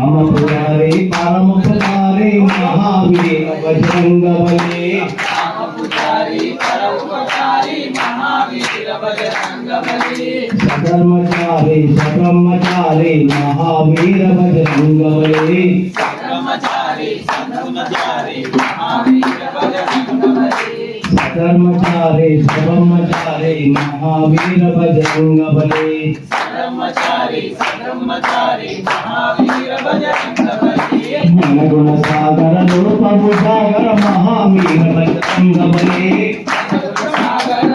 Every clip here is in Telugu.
సధర్మచారి సబ్రహ్మచారి మహావీర బజరంగ బలి సధర్మచారి సబ్రహ్మచారి మహావీర బజరంగ బలి మహావీర బజరంగ మహావీర బజరంగ విజయ బల భీమా జయ బల రామ మహావీర బజరంగ బలి జయ బల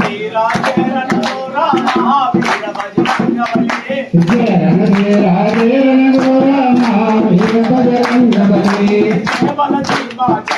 భీమా జయ బల రామ మహావీర బజరంగ బలి హే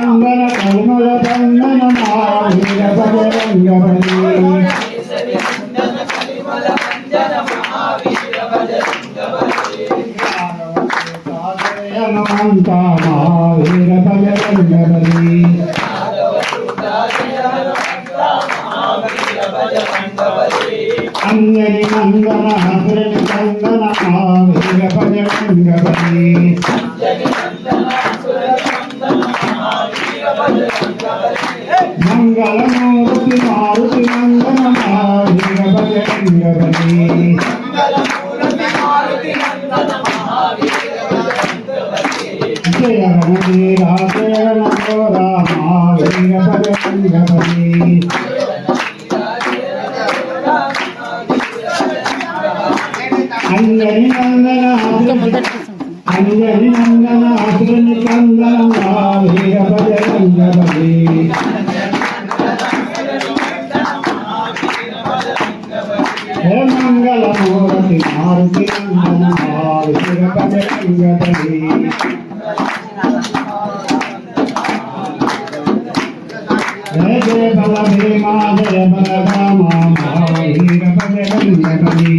నందన కర్మల బంధన మహావీర బజరంగ బలి హనుమంత అంజని మంగళమూర్తి మారుతి నందన మహావీర బజరంగ జయ జయ బల భీమా జయ బల రామ మహావీర బజరంగ బలి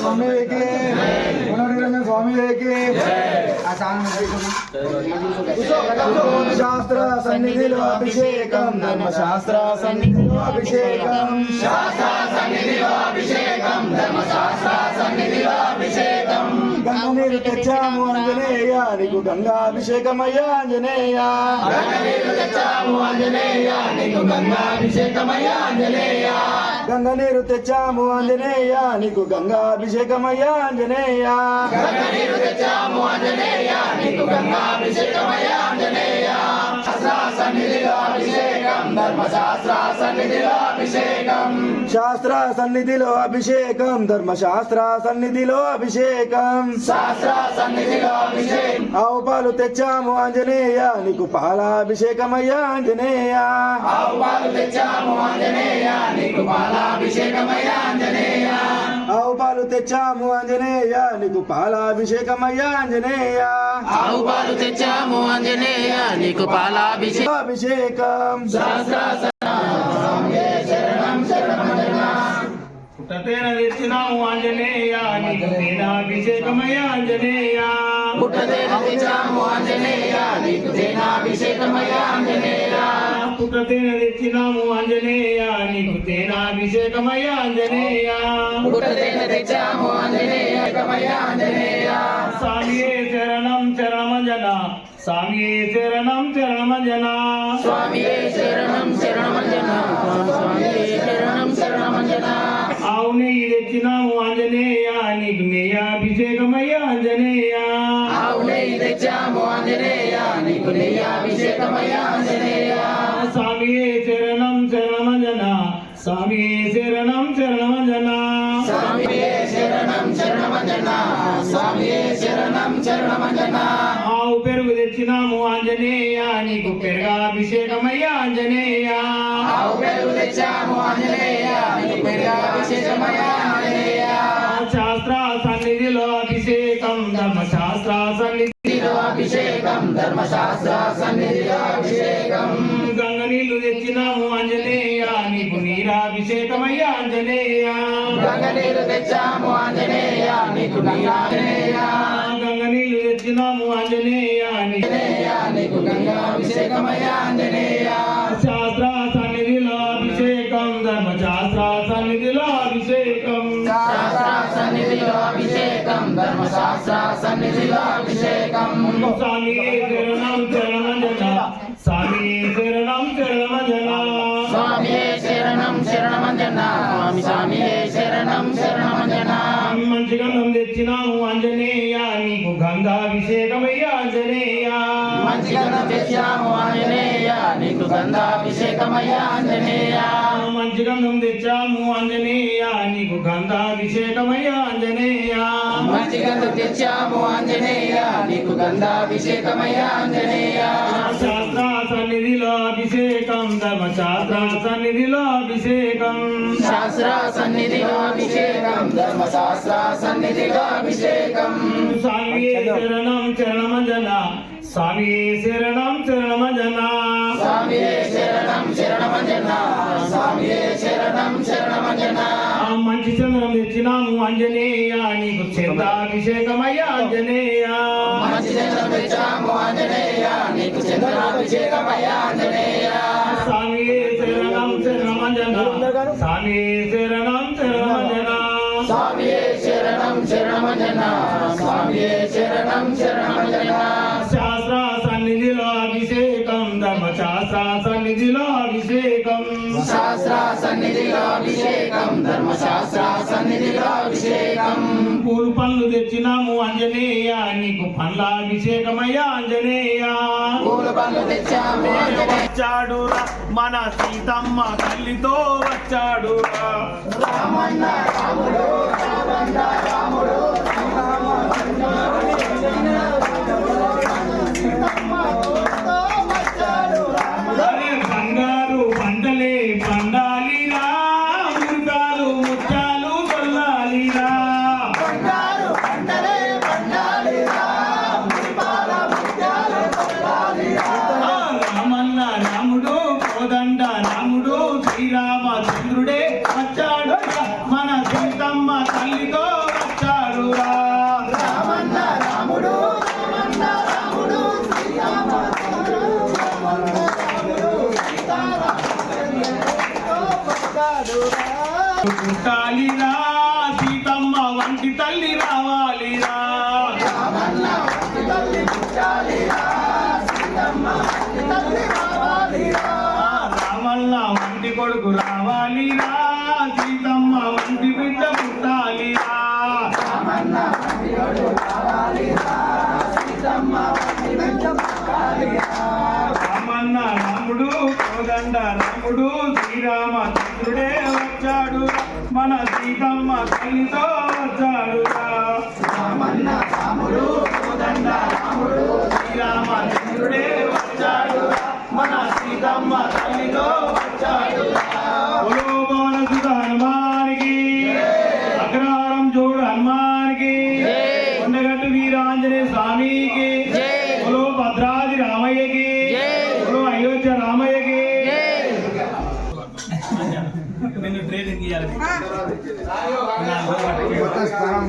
స్వామికి పునర్నిర్మిత స్వామికి శాస్త్ర సన్నిధిలో అభిషేకం ధర్మ శాస్త్ర సన్నిధిలో అభిషేకం గంగ నీరు తెచ్చాము ఆంజనేయ నీకు గంగా అభిషేకమయ్యా ఆంజనేయ. గంగ నీరు తెచ్చాము ఆంజనేయ. నీకు గంగా అభిషేకమయ్యా ఆంజనేయ శాస్త్ర సన్నిధిలో అభిషేకం ధర్మశాస్త్ర సన్నిధిలో అభిషేకం ఆవు పాలు తెచ్చాము ఆంజనేయ నీకు పాలాభిషేకమయ్యా ఆంజనేయ ఆవు పాలు తెచ్చాము ఆంజనేయ నీకు పాలాభిషేకమయ్యా ఆంజనేయ ఆవు పాలు తెచ్చాము ఆంజనేయ. నీకు పాలాభిషేకం. అభిషేకం పుట్టతేన తెచ్చినాము ఆంజనేయ. నీకు తేనాభిషేకమయ్య ఆంజనేయ. పుట్టదేన తెచ్చాము ఆంజనేయ. నీకు తేనాభిషేకమయ్య ఆంజనేయ. పుట్టతేన తెచ్చినాము ఆంజనేయ నీకు తేనాభిషేకమయ్య ఆంజనేయ. పుట్టదేన తెచ్చాము ఆంజనేయ ఏకమయ్య ఆంజనేయ. స్వామియే శరణం శరణమజన స్వామియే శరణం శరణమజన. స్వామియే శరణం శరణమంజన స్వామియే శరణం శరణమంజన. నెయ్యి తెచ్చినాము ఆంజనేయ నీకు నెయ్యాభిషేకమయ్య ఆంజనేయ. నెయ్యి తెచ్చాము ఆంజనేయ నీకు నెయ్యాభిషేకమయ్య ఆంజనేయ. స్వామియే శరణం శరణమజన. స్వామియే శరణం శరణమంజన. స్వామియే శరణం శరణమంజన. ఆవు పెరుగు తెచ్చినాము ఆంజనేయ నీకు పెరుగాభిషేకమయ్య ఆంజనేయ. ఆవు పెరుగు తెచ్చాము ఆంజనేయ నీకు పెరుగాభిషేకమయ్య నీరాభిషేకమయ్య ఆంజనేయ. గంగ నీరు తెచ్చాము ఆంజనేయ. నీకు ఆంజనేయ గంగ నీళ్ళు తెచ్చినాము ఆంజనేయ నీకు ఆంజనేయ నీకు గంగాభిషేకమయ్య ఆంజనేయ. శాస్త్ర సన్నిధిలో అభిషేకం ధర్మశాస్త్ర సన్నిధిలో అభిషేకం. శాస్త్ర సన్నిధిలో అభిషేకం ధర్మశాస్త్ర సన్నిధిలో అభిషేకం. స్వామి తెచ్చినాము ఆంజనేయ నీకు గంగాభిషేకమయ్య ఆంజనేయ. మంచి గంధం తెచ్చాము ఆంజనేయ నీకు గంధాభిషేకమయ్య ఆంజనేయ. మంచి గంధం తెచ్చాము ఆంజనేయ నీకు గంగాభిషేకమయ్య ఆంజనేయ. మంచి గంధం తెచ్చాము ఆంజనేయ నీకు గంధాభిషేకమయ్య ఆంజనేయ. శాస్త్ర సన్నిధిలో అభిషేకం. ధర్మశాస్త్ర సన్నిధిలో అభిషేకం. శాస్త్ర సన్నిధిలో అభిషేకం. ధర్మశాస్త్ర సన్నిధిలో అభిషేకం స్వామి శరణం శరణమజన. స్వామి శరణం శరణమజన. స్వామియే శరణం శరణమంజన. స్వామియే శరణం శరణమంజన. చంద్రం తెచ్చినాము ఆంజనేయ నీకు చంద్రాభిషేకమయ్య ఆంజనేయ. స్వామి శరణం శరణమజన. స్వామి శరణం శరణమజన. స్వామియే శరణం శరణమంజన. స్వామియే శరణం శరణమంజన. శాస్త్ర సన్నిధిలో అభిషేకం అభిషేకం శాస్త్ర సన్నిధిలో అభిషేకం ధర్మశాస్త్ర సన్నిధిలో అభిషేకం పూలు పళ్ళు తెచ్చినాము ఆంజనేయ నీకు పండ్ల అభిషేకమయ్యా ఆంజనేయ. పూల పళ్ళు తెచ్చాము వచ్చాడురా మన సీతమ్మ తల్లితో వచ్చాడురా. అరే పుట్టాలిరా సీతమ్మ వంటి తల్లి రావాలిరా. రామన్న వంటి కొడుకు రావాలిరా సీతమ్మ వంటి బిడ్డ పుట్టాలిరా. రామన్న రాముడు కోదండ రాముడు శ్రీరామచంద్రుడే వచ్చాడు మన సీతమ్మ తల్లితో వచ్చాడు రామన్న రాముడు కోదండ రాముడు శ్రీరామచంద్రుడే వచ్చాడు మన సీతమ్మ తల్లితో వచ్చాడు ట్రైనింగ్ ఇవ్వాలి కొత్త స్థలం